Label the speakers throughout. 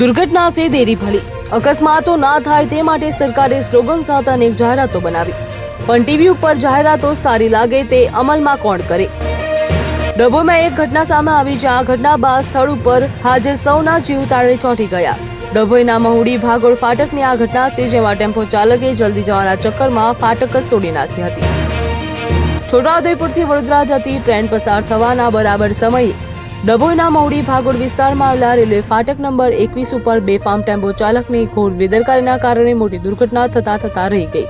Speaker 1: દુર્ઘટના સે દેરી ભલી અકસ્માતો ના થાય તે માટે સરકારે સ્લોગન સાથે અનેક જાહેરાતો બનાવી. પણ ટીવી ઉપર જાહેરાતો સારી લાગે તે અમલમાં કોણ કરે? ડભોમાં એક ઘટના સામે આવી જ્યાં ઘટના બાદ સ્થળ ઉપર હાજર સૌના જીવ તાળે ચોંટી ગયા. ડભોઈના મહુડી ભાગોળ ફાટકની આ ઘટના છે જેમાં ટેમ્પો ચાલકે જલ્દી જવાના ચક્કરમાં ફાટક જ તોડી નાખી હતી. છોટાઉદેપુરથી વડોદરા જતી ટ્રેન પસાર થવાના બરાબર સમયે ડભોઈના મહુડી ભાગોળ વિસ્તારમાં આવેલા રેલવે ફાટક નંબર એકવીસ ઉપર બેફામ ટેમ્પો ચાલકની ઘોર બેદરકારીના કારણે મોટી દુર્ઘટના થતા થતા રહી ગઈ.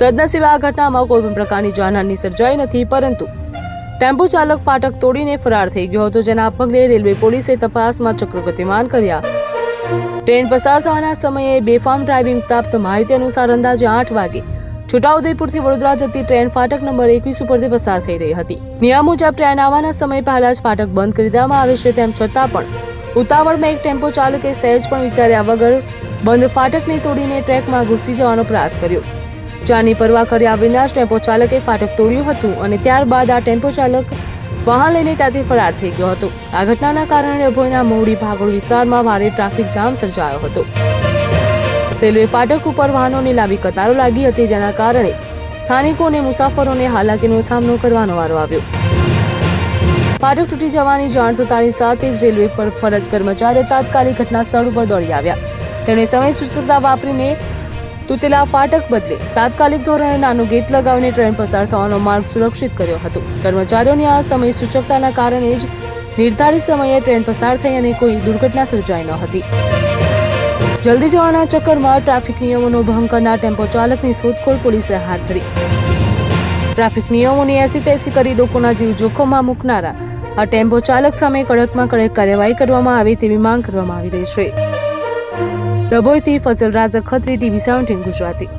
Speaker 1: સદનસીબે આ ઘટનામાં કોઈ પણ પ્રકારની જાનહાની સર્જાઈ નથી, પરંતુ ટેમ્પો ચાલક ફાટક તોડીને ફરાર થઈ ગયો હતો, જેના પગલે રેલવે પોલીસે તપાસમાં ચક્ર ગતિમાન કર્યા. ટ્રેન પસાર થવાના સમયે બેફામ ડ્રાઇવિંગ પ્રાપ્ત માહિતી અનુસાર અંદાજે આઠ વાગે છોટાઉદેપુરથી વડોદરા જતી ટ્રેન ફાટક નંબર એકવીસ ઉપરથી પસાર થઈ રહી હતી. નિયમ મુજબ ટ્રેન આવવાના સમય પહેલા જ ફાટક બંધ કરી દેવામાં આવે છે, તેમ છતાં પણ ઉતાવળમાં એક ટેમ્પો ચાલકે સહેજ પણ વિચાર્યા વગર બંધ ફાટકને તોડીને ટ્રેકમાં ઘૂસી જવાનો પ્રયાસ કર્યો. જાની પરવા કર્યા વિના ટેમ્પો ચાલકે ફાટક તોડ્યું હતું અને ત્યારબાદ આ ટેમ્પો ચાલક વાહન લઈને ત્યાંથી ફરાર થઈ ગયો હતો. આ ઘટનાના કારણે અભયના મોવડી ભાગોળ વિસ્તારમાં ભારે ટ્રાફિક જામ સર્જાયો હતો. રેલવે ફાટક ઉપર વાહનોની લાંબી કતારો લાગી હતી, જેના કારણે સ્થાનિકો અને મુસાફરોને હાલાકીનો સામનો કરવાનો વારો આવ્યો. ફાટક તૂટી જવાની જાણ થતાની સાથે જ રેલવે પર ફરજ કર્મચારીઓ તાત્કાલિક ઘટના સ્થળ ઉપર દોડી આવ્યા. તેમણે સમય સૂચકતા વાપરીને તૂટેલા ફાટક બદલે તાત્કાલિક ધોરણે નાનું ગેટ લગાવીને ટ્રેન પસાર થવાનો માર્ગ સુરક્ષિત કર્યો હતો. કર્મચારીઓની આ સમય સૂચકતાના કારણે જ નિર્ધારિત સમયે ટ્રેન પસાર થઈ અને કોઈ દુર્ઘટના સર્જાઈ ન હતી. જલ્દી જવાના ચક્કરમાં ટ્રાફિક નિયમોનો ભંગ કરનાર ટેમ્પો ચાલકની શોધખોળ પોલીસે હાથ ધરી. ટ્રાફિક નિયમોની એસી તેસી કરી લોકોના જીવ જોખમમાં મૂકનારા. આ ટેમ્પો ચાલક સામે કડકમાં કડક કાર્યવાહી કરવામાં આવે તેવી માંગ કરવામાં આવી રહી છે. ડભોઈથી ફસલ રાજા ખત્રી ટીવી સેવન્ટીન ગુજરાતી.